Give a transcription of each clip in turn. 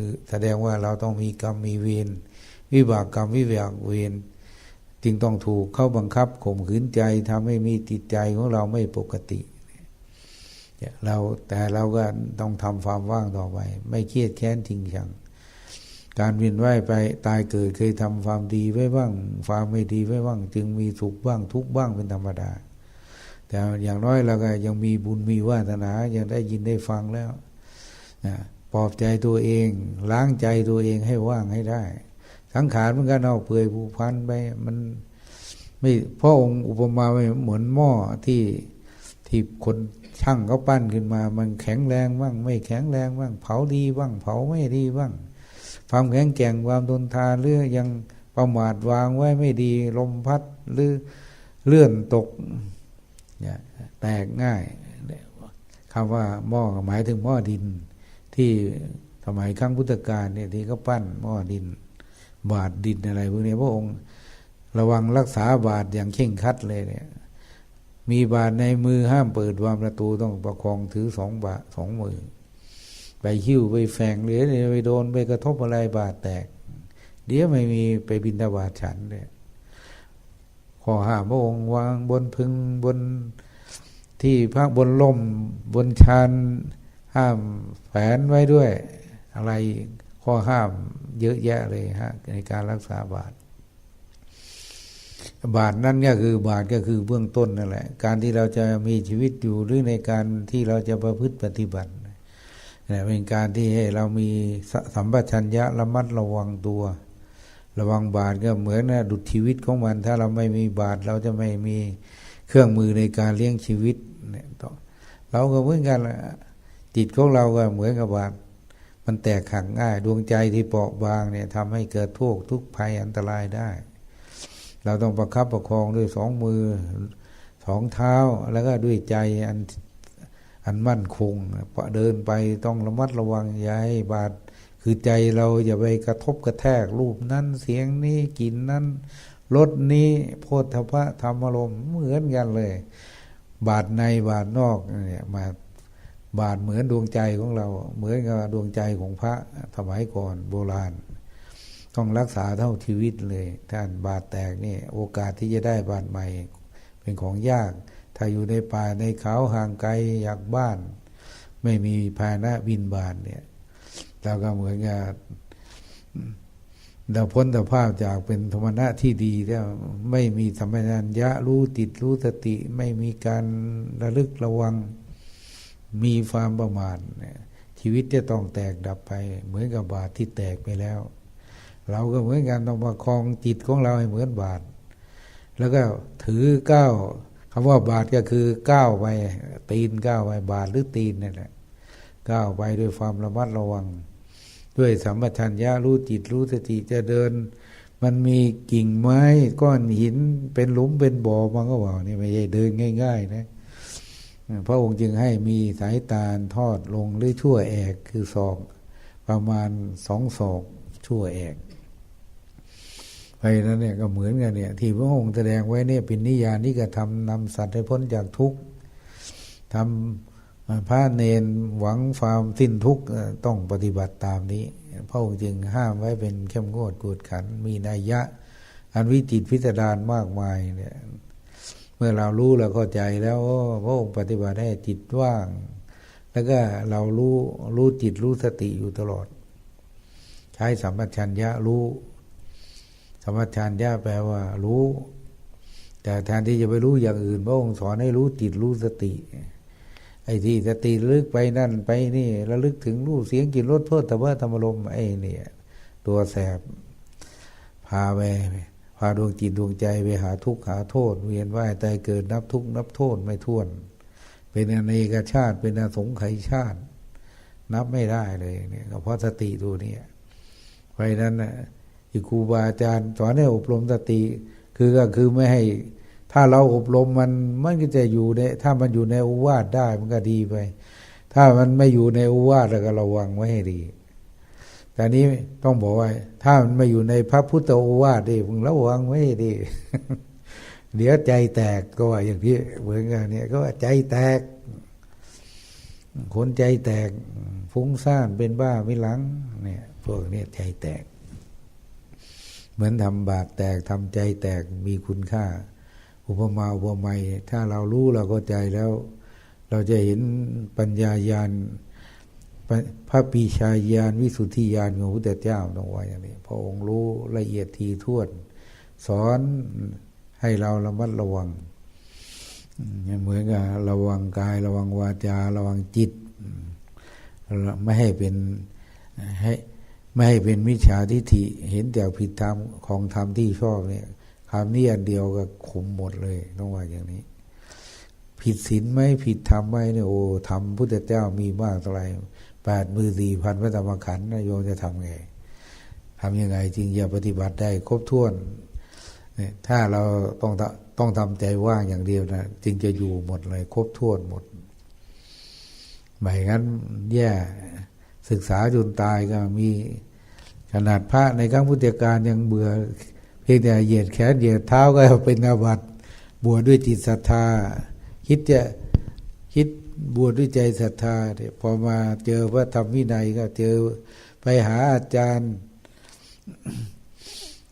ือแสดงว่าเราต้องมีกรรมมีเวรวิบากกรรมวิบากเวรจึงต้องถูกเข้าบังคับข่มขืนใจทำให้มีจิตใจของเราไม่ปกติเราแต่เราก็ต้องทำความว่างต่อไป ไม่เครียดแค้นจริงจังการเวียนว่ายไปตายเกิดเคยทำความดีไว้บ้างความไม่ดีไว้บ้าง จึงมีสุขบ้างทุกบ้างเป็นธรรมดา แต่อย่างน้อยเราก็ยังมีบุญมีวาสนายังได้ยินได้ฟังแล้วนะ ปลอบใจตัวเอง ล้างใจตัวเองให้ว่างให้ได้ สังขารมันก็เน่าเปื่อยผุพันไปมันไม่พระองค์อุปมาไม่เหมือนหม้อที่ที่คนช่างเขาปั้นขึ้นมา มันแข็งแรงบ้าง ไม่แข็งแรงบ้าง เผาดีบ้าง เผาไม่ดีบ้าง ความแข็งแกร่งความทนทานหรือยังประมาทวางไว้ไม่ดี ลมพัดหรือเลื่อนตกแตกง่ายคำว่าหม้อหมายถึงหม้อดิน ที่สมัยครั้งพุทธกาลเนี่ยที่เขาปั้นหม้อดิน บาดดินอะไรพวกนี้พระองค์ระวังรักษาบาดอย่างเข่งคัดเลยเนี่ย มีบาดในมือห้ามเปิดวางประตูต้องประคองถือสองบาสองมือไปหิ้วไปแฝงหรือไปโดนไปกระทบอะไรบาดแตก เดี๋ยวไม่มีไปบินตาบาดฉันเลยขอห้ามพระองค์วางบนพึงบนที่พักบนล่มบนชาน ห้ามแฝนไว้ด้วย อะไรข้อห้ามเยอะแยะเลยฮะในการรักษาบาดบาทนั่นก็คือบาทก็คือเบื้องต้นนั่นแหละ การที่เราจะมีชีวิตอยู่หรือในการที่เราจะประพฤติปฏิบัติเนี่ยเป็นการที่ให้เรามีสัมปชัญญะระมัดระวังตัว ระวังบาทก็เหมือนนะดุจชีวิตของมัน ถ้าเราไม่มีบาทเราจะไม่มีเครื่องมือในการเลี้ยงชีวิตเนี่ยเราก็เหมือนกันล่ะ จิตของเราก็เหมือนกับบามันแตกหักง่าย ดวงใจที่เปราะบางเนี่ยทำให้เกิดทุกข์ทุกภัยอันตรายได้ เราต้องประคับประคองด้วยสองมือสองเท้าแล้วก็ด้วยใจอันอันมั่นคงเดินไปต้องระมัดระวังอย่าให้บาดคือใจเราอย่าไปกระทบกระแทกรูปนั้นเสียงนี้กลิ่นนั้นรสนี้โพธพะธรรมอารมณ์เหมือนกันเลย บาดในบาดนอกเนี่ยมา บาดเหมือนดวงใจของเรา เหมือนกับดวงใจของพระสมัยก่อนโบราณ ต้องรักษาเท่าชีวิตเลย ท่านบาดแตกนี่โอกาสที่จะได้บาดใหม่ เป็นของยาก ถ้าอยู่ในป่าในเขาห่างไกลอยากบ้าน ไม่มีภานะบินบาดเนี่ยเราก็เหมือนกับเราพ้นสภาพจากเป็นธรรมะที่ดีแล้วไม่มีธรรมญาณยะรู้ติดรู้สติ ไม่มีการระลึกระวัง มีความประมาทชีวิตจะต้องแตกดับไป เหมือนกับบาทที่แตกไปแล้ว เราก็เหมือนกันต้องประคองจิตของเราให้เหมือนบาท แล้วก็ถือก้าวคำว่าบาทก็คือก้าวไปตีนก้าวไปบาทหรือตีนนี่แหละก้าวไปด้วยความระมัดระวัง ด้วยสัมปชัญญะรู้จิตรู้สติจะเดิน มันมีกิ่งไม้ก้อนหินเป็นหลุมเป็นบ่อมันก็บอกนี่ไม่ใช่เดินง่าย ๆ นะ พระองค์จึงให้มีสายตาทอดลงหรือชั่วแอกคือศอกประมาณสองศอกชั่วแอกไปนั้นเนี่ยก็เหมือนกันเนี่ยที่พระองค์แสดงไว้เนี่ยเป็นนิยานิกระทำนำสัตว์ให้พ้นจากทุกข์ทำพระเนนหวังความสิ้นทุกข์ต้องปฏิบัติตามนี้ พระองค์จึงห้ามไว้เป็นเข้มงวดกวดขัน มีนัยยะ อันวิจิตพิสดารมากมายเนี่ย มื่อเรารู้เราเข้าใจแล้วพระองค์ปฏิบัติให้จิตว่าง แล้วก็เรารู้รู้จิตรู้สติอยู่ตลอด ใช้สัมปชัญญะรู้สัมปชัญญะแปลว่ารู้ แต่แทนที่จะไปรู้อย่างอื่น พระองค์สอนให้รู้จิตรู้สติ ไอ้ที่สติลึกไปนั่นไปนี่ระลึกถึงรูปเสียงกลิ่นรสเพื่อแต่ว่าธรรมลมไอ้นี่ตัวแสบพาไป พาดวงจิตดวงใจไปหาทุกข์หาโทษ เวียนว่ายตายเกิดนับทุกข์นับโทษไม่ท้วน เป็นอเนกชาติ เป็นอสงไขยชาติ นับไม่ได้เลยเนี่ยเพราะสติตัวนี้เพราะนั้นนะอีครูบาอาจารย์สอนให้อบรมสติ คือก็คือไม่ให้ ถ้าเราอบรมมันมันก็จะอยู่ในถ้ามันอยู่ในอุวาทได้มันก็ดีไป ถ้ามันไม่อยู่ในอุวาทเราก็ระวังไว้ให้ดี แต่นี้ต้องบอกว่า ถ้ามันมาอยู่ในพระพุทธโอวาทดิมึงระวังไว้ดีเดี๋ยวใจแตกก็ว่าอย่างที่เหมือนกันเนี่ยก็ว่าใจแตก คนใจแตกฟุ้งซ่านเป็นบ้าไม่หลัง เนี่ยพวกนี้ใจแตก เหมือนทำบาตรแตกทำใจแตกมีคุณค่า อุปมาอุปไมยถ้าเรารู้เราก็ใจแล้ว เราจะเห็นปัญญายาณ พระปีชาญาณวิสุทธิญาณของพระพุทธเจ้าต้องว่าอย่างนี้พระองค์รู้ละเอียดทีท่วน สอนให้เราระมัดระวังเหมือนกับระวังกายระวังวาจา ระวังจิต ไม่ให้เป็นให้ไม่ให้เป็นมิจฉาทิฏฐิเห็นแต่ผิดธรรมของธรรมที่ชอบเนี่ยคำนี้อันเดียวก็คุมหมดเลยต้องว่าอย่างนี้ ผิดศีลไหมผิดธรรมไหมเนี่ยโอ้ธรรมพุทธเจ้ามีมากเท่าไหร่แปดมือสี่พันพระธรรมขันธ์นายโยมจะทำไงทำยังไงจึงจะปฏิบัติได้ครบถ้วนเนี่ยถ้าเราต้องต้องทำใจว่างอย่างเดียวนะจึงจะอยู่หมดเลยครบถ้วนหมดไม่งั้นแย่ศึกษาจนตายก็มีขนาดพระในครั้งพุทธกาลยังเบื่อเพียงแต่เหยียดแขนเหยียดเท้าก็เป็นอาบัติบวชดด้วยจิตศรัทธา คิดจะคิดบวชด้วยใจศรัทธาเนี่ยพอมาเจอพระธรรมวินัยก็เจอไปหาอาจารย์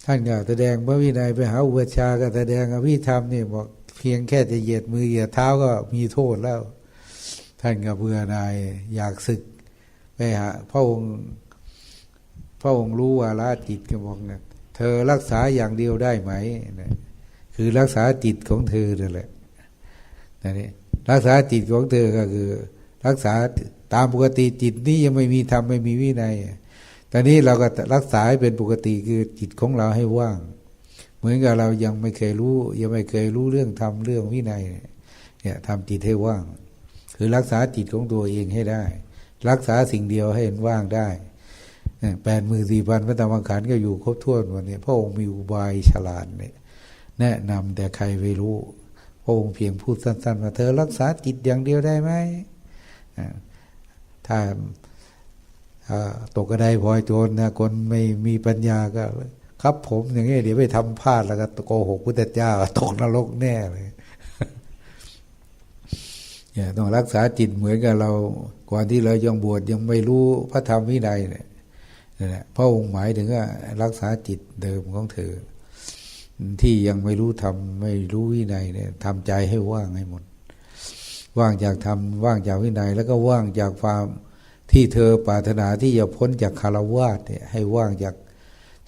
ท่านก็แสดงพระวินัยไปหาอุปชาก็แสดงอภิธรรมเนี่ยบอกเพียงแค่จะเหยียดมือเหยียดเท้าก็มีโทษแล้ว ท่านก็เบื่อนายอยากศึกไปหาพระองค์พระองค์รู้วาระจิตก็บอกนะเธอรักษาอย่างเดียวได้ไหมนะคือรักษาจิตของเธอนั่นแหละ นี่รักษาจิตของเธอก็คือ รักษาตามปกติจิตนี้ยังไม่มีธรรมไม่มีวินัยตอนนี้เราก็รักษาให้เป็นปกติคือจิตของเราให้ว่าง เหมือนกับเรายังไม่เคยรู้ ยังไม่เคยรู้เรื่องธรรมเรื่องวินัยเนี่ยทำจิตให้ว่าง คือรักษาจิตของตัวเองให้ได้ รักษาสิ่งเดียวให้ว่างได้แปดมือสี่พันพระธรรมขันธ์ก็อยู่ครบถ้วนวันนี้พระองค์มีอุบายฉลาดเนี่ยแนะนำแต่ใครไม่รู้ ระองค์เพียงพูดสั้นๆว่าเธอรักษาจิตอย่างเดียวได้ไหมถ้าตกกระไดพลอยโจรนะคนไม่มีปัญญาก็ ครับผมอย่างนี้เดี๋ยวไปทำพลาดแล้วก็โกหกพุทธเจ้าตกนรกแน่เลยเนี่ยต้องรักษาจิตเหมือนกับเราก่อนที่เรายังบวชยังไม่รู้พระธรรมวินัยเนี่ยนะพระองค์หมายถึงว่ารักษาจิตเดิมของเธอ ที่ยังไม่รู้ทำไม่รู้วินัยเนี่ยทำใจให้ว่างให้หมด ว่างจากทำว่างจากวินัย แล้วก็ว่างจากความที่เธอปรารถนาที่จะพ้นจากคารวาสเนี่ยให้ว่างจาก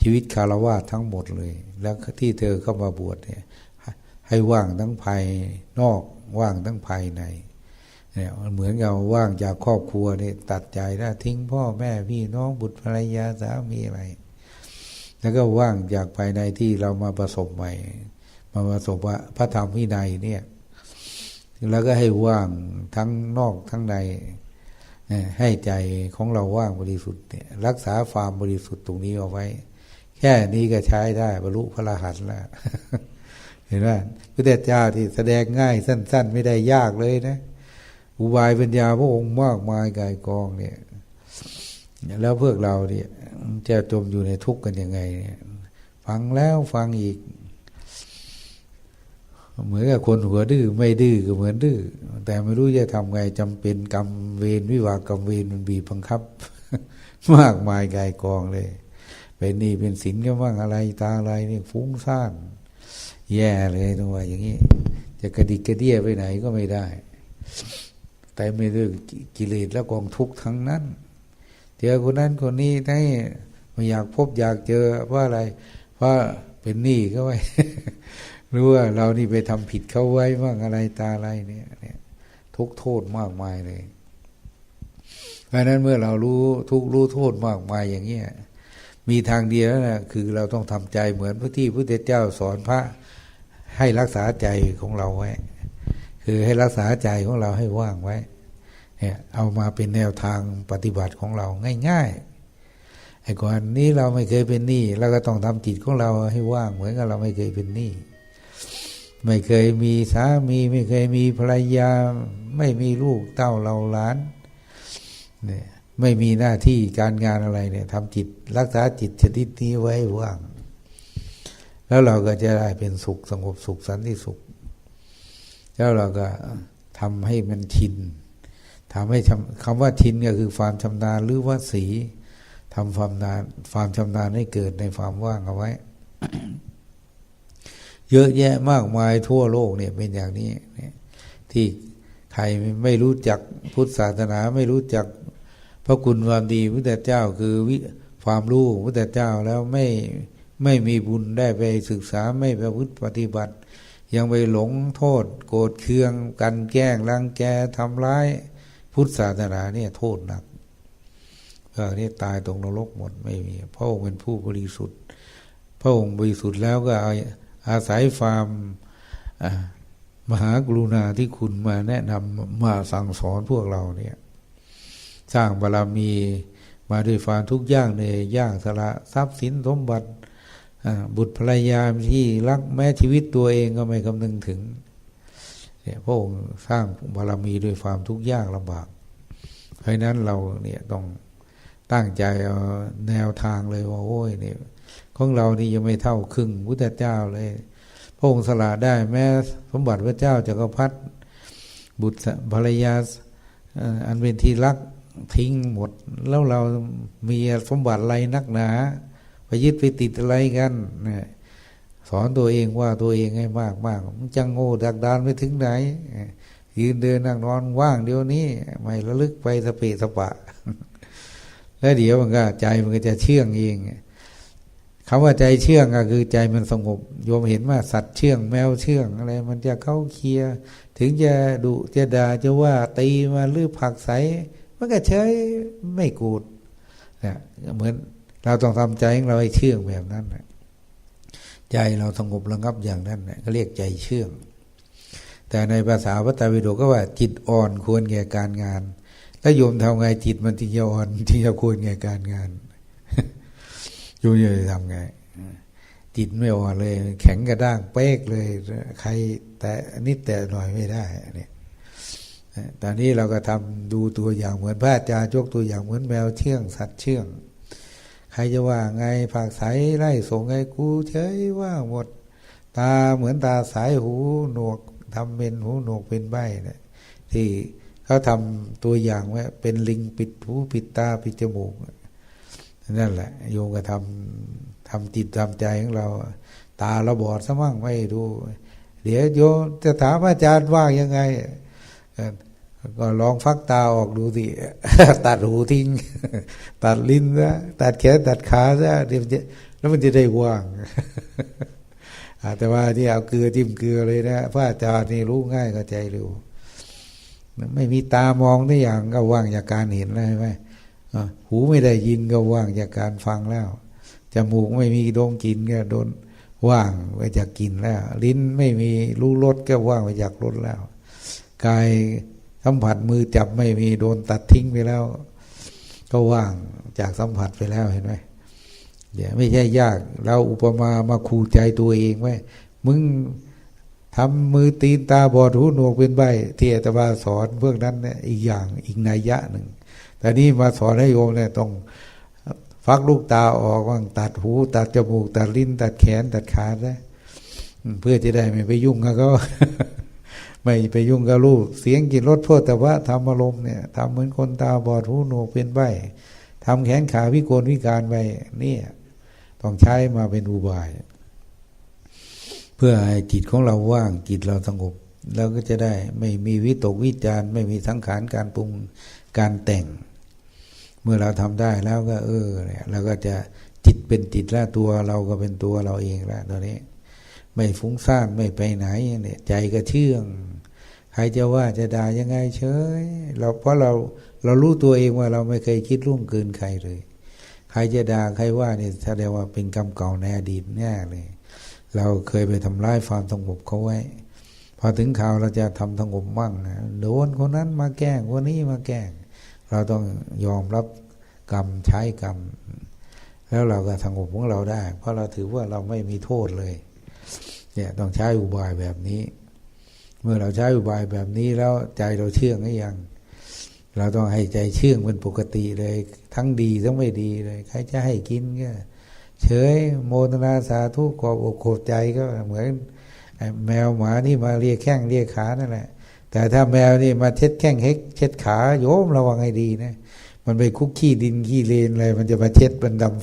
ชีวิตคารวาสทั้งหมดเลย แล้วที่เธอเข้ามาบวชเนี่ยให้ว่างทั้งภายนอกว่างทั้งภายในเนี่ยเหมือนกับว่างจากครอบครัวเนี่ยตัดใจได้ทิ้งพ่อแม่พี่น้องบุตรภรรยาสามีอะไร แล้วก็ว่างจากภายในที่เรามาประสบใหม่ มาประสบว่าพระธรรมวินัยเนี่ย แล้วก็ให้ว่างทั้งนอกทั้งในให้ใจของเราว่างบริสุทธิ์เนี่ยรักษาความบริสุทธิ์ตรงนี้เอาไว้ แค่นี้ก็ใช้ได้บรรลุพระรหันต์แล้วเห็นไหมพระเจ้าที่แสดงง่ายสั้น ๆ ไม่ได้ยากเลยนะ อุบายปัญญาพระองค์มากมายกายกองเนี่ย แล้วพวกเราเนี่ยจะจมอยู่ในทุกข์กันยังไงเนี่ยฟังแล้วฟังอีก เหมือนกับคนหัวดื้อไม่ดื้อก็เหมือนดื้อแต่ไม่รู้จะทำไงจำเป็นกรรมเวรวิวากรรมเวรมันบีบบังคับ มากมายกายกองเลย เป็นนี่เป็นศีลก็ว่างอะไรตาอะไรนี่ฟุ้งซ่านแย่เลยตัวอย่างนี้ จะกระดิกกระเดี้ยไปไหนก็ไม่ได้ แต่ไม่ด้วยกิเลสและกองทุกข์ทั้งนั้น เจอคนนั้นคนนี้ได้ไม่อยากพบอยากเจอเพราะอะไรเพราะเป็นหนี้เขาไว้รู้ว่าเรานี่ไปทำผิดเขาไว้บ้างอะไรตาอะไรเนี่ยเนี่ยทุกโทษมากมายเลยเพราะนั้นเมื่อเรารู้ทุกรู้โทษมากมายอย่างเงี้ยมีทางเดียวนะคือเราต้องทำใจเหมือนพระที่พระเจ้าสอนพระให้รักษาใจของเราไว้ คือให้รักษาใจของเราให้ว่างไว้ เนี่ยเอามาเป็นแนวทางปฏิบัติของเราง่ายๆไอ้ก่อนนี้เราไม่เคยเป็นหนี้เราก็ต้องทำจิตของเราให้ว่างเหมือนกับเราไม่เคยเป็นหนี้ไม่เคยมีสามีไม่เคยมีภรรยา ไม่มีลูกเต้าเราล้านเนี่ยไม่มีหน้าที่การงานอะไรเนี่ยทำจิตรักษาจิตชนิดนี้ไว้ว่าง แล้วเราก็จะได้เป็นสุขสงบสุขสันติสุข แล้วเราก็ทำให้มันชิน ทำให้คำว่าชินก็คือความชำนาญหรือว่าสีทำความนานความชำนาญให้เกิดในความว่างเอาไว้ เยอะแยะมากมายทั่วโลกเนี่ยเป็นอย่างนี้เนี่ยที่ใครไม่รู้จักพุทธศาสนาไม่รู้จักพระคุณความดีพุทธเจ้าคือวิความรู้พุทธเจ้าแล้วไม่ไม่มีบุญได้ไปศึกษาไม่ประพฤติปฏิบัติ ยังไปหลงโทษ โกรธเคือง กันแกล้งรังแกทำร้าย พุทธศาสนาเนี่ยโทษหนักเออนี่ตายตรงนรกหมดไม่มีพระองค์เป็นผู้บริสุทธิ์ พระองค์บริสุทธิ์แล้วก็อาศัยความมหากรุณาที่คุณมาแนะนำมาสั่งสอนพวกเราเนี่ย สร้างบารรมีมาด้วยความทุกข์ยากในยากสละทรัพย์สินสมบัติบุตรภรรยาที่รักแม้ชีวิตตัวเองก็ไม่คำนึงถึง เนี่ยพระองค์สร้างบารมีด้วยความทุกข์ยากลำบาก เพราะนั้นเราเนี่ยต้องตั้งใจเอาแนวทางเลยว่าโอ้ยเนี่ยของเรานี่ยังไม่เท่าครึ่งพุทธเจ้าเลย พระองค์สละได้แม้สมบัติพระเจ้าจักรพรรดิบุตรภรรยาอันเป็นที่รักทิ้งหมด แล้วเรามีสมบัติอะไรนักหนาไปยึดไปติดอะไรกันนะ สอนตัวเองว่าตัวเองให้มากมากมันจังโง่ดักดานไปถึงไหนยืนเดินนั่งนอนว่างเดี๋ยวนี้ ไม่ระลึกไปสเปสปะ แล้วเดี๋ยวมันก็ใจมันก็จะเชื่องเองคำว่าใจเชื่องก็คือใจมันสงบโยมเห็นว่าสัตว์เชื่องแมวเชื่องอะไร มันจะเข้าเคลียถึงจะดุจะด่าจะว่าตีมาหรือผักใสมันก็เฉยไม่กูดนะเหมือนเราต้องทำใจของเราให้เชื่องแบบนั้นนะ ใจเราสงบระงับอย่างนั้นนะก็เรียกใจเชื่อง แต่ในภาษาพระตรปิฎกก็ว่าจิตอ่อนควรแก่การงานแล้วโยมทำไงจิตมันที่จะอ่อนที่จะควรแก่การงานโยมจะทำไงจิตไม่อ่อนเลย แข็งกระด้างเป๊กเลย ใครแต่นิดแต่หน่อยไม่ได้เนี่ยตอนนี้เราก็ทำดูตัวอย่างเหมือนพระอาจารย์ยกตัวอย่างเหมือนแมวเชื่องสัตว์เชื่อง ใครจะว่าไงผักใสไล่ส่งไงกูเฉยว่าหมด ตาเหมือนตาสายหูหนวกทำเป็นหูหนวกเป็นใบเนี่ยที่เขาทำตัวอย่างไว้เป็นลิงปิดหูปิดตาปิดจมูกนั่นแหละ โยมก็ทำทำจิตทำใจของเรา ตาเราบอดซะมั่งไม่ดู เดี๋ยวโยมจะถามอาจารย์ว่ายังไง ก็ลองฟักตาออกดูสิตัดหูทิ้ง ตัดลิ้นซะตัดแขนตัดขาซะเดี๋ยวจะแล้วมันจะได้ว่างแต่ว่าที่เอาเกลือจิ้มเกลือเลยนะพระอาจารย์นี่รู้ง่ายก็ใจเร็วไม่มีตามองได้อย่างก็ว่างจากการเห็นแล้วใช่ไหมหูไม่ได้ยินก็ว่างจากการฟังแล้วจมูกไม่มีดมกินก็โดนว่างไปจากกินแล้ว ลิ้นไม่มีรู้รสก็ว่างไปจากรสแล้วกาย สัมผัสมือจับไม่มีโดนตัดทิ้งไปแล้ว ก็ว่างจากสัมผัสไปแล้วเห็นไหมเดี๋ยวไม่ใช่ยาก เราอุปมามาขู่ใจตัวเองไว้มึงทำมือตีนตาบอดหูหนวกเป็นใบที่อาตมาสอนเพื่อนั้นเนี่ยอีกอย่างอีกนัยยะหนึ่ง แต่นี่มาสอนให้โยมเนี่ยต้องฟักลูกตาออกว่างตัดหู ตัดจมูก ตัดลิ้น ตัดแขน ตัดขาได้เพื่อจะได้ไม่ไปยุ่งกับเขา ไม่ไปยุ่งกับลูกเสียงกินรสโทษแต่ว่าทำอารมณ์เนี่ยทำเหมือนคนตาบอดหูหนวกเป็นใบทำแขนขาพิกลพิการไปนี่ต้องใช้มาเป็นอุบาย เพื่อให้จิตของเราว่างจิตเราสงบเราก็จะได้ไม่มีวิตกวิจารไม่มีสังขารการปรุงการแต่ง เมื่อเราทำได้แล้วก็ เออเนี่ยเราก็จะจิตเป็นจิตแล้วตัวเราก็เป็นตัวเราเองแล้วตอนนี้ ไม่ฟุ้งซ่านไม่ไปไหนเนี่ยใจก็เชื่อง ใครจะว่าจะด่ายังไงเฉยเราเพราะเราเรารู้ตัวเองว่าเราไม่เคยคิดร่วงเกินใครเลย ใครจะด่าใครว่าเนี่ยแสดงว่าเป็นกรรมเก่าในอดีตแน่เลย เราเคยไปทำร้ายความสงบเขาไว้ พอถึงข่าวเราจะทำสงบมั่งนะโดนคนนั้นมาแกล้งคนนี้มาแกล้ง เราต้องยอมรับกรรมใช้กรรม แล้วเราก็สงบของเราได้ เพราะเราถือว่าเราไม่มีโทษเลย เนี่ยต้องใช้อุบายแบบนี้ เมื่อเราใช้อุบายแบบนี้แล้วใจเราเชื่องหรือยัง เราต้องให้ใจเชื่องเป็นปกติเลย ทั้งดีทั้งไม่ดีเลย ใครจะให้กินก็เฉยโมทนาสาธุกอบอกโขใจก็เหมือนแมวหมานี่มาเรียกแข้งเรียกขานั่นแหละ แต่ถ้าแมวนี่มาเช็ดแข้งเฮ็ดเช็ดขาโยมระวังให้ดีนะ มันไปคุกขี้ดินขี้เลนอะไรมันจะมาเช็ดมันดำ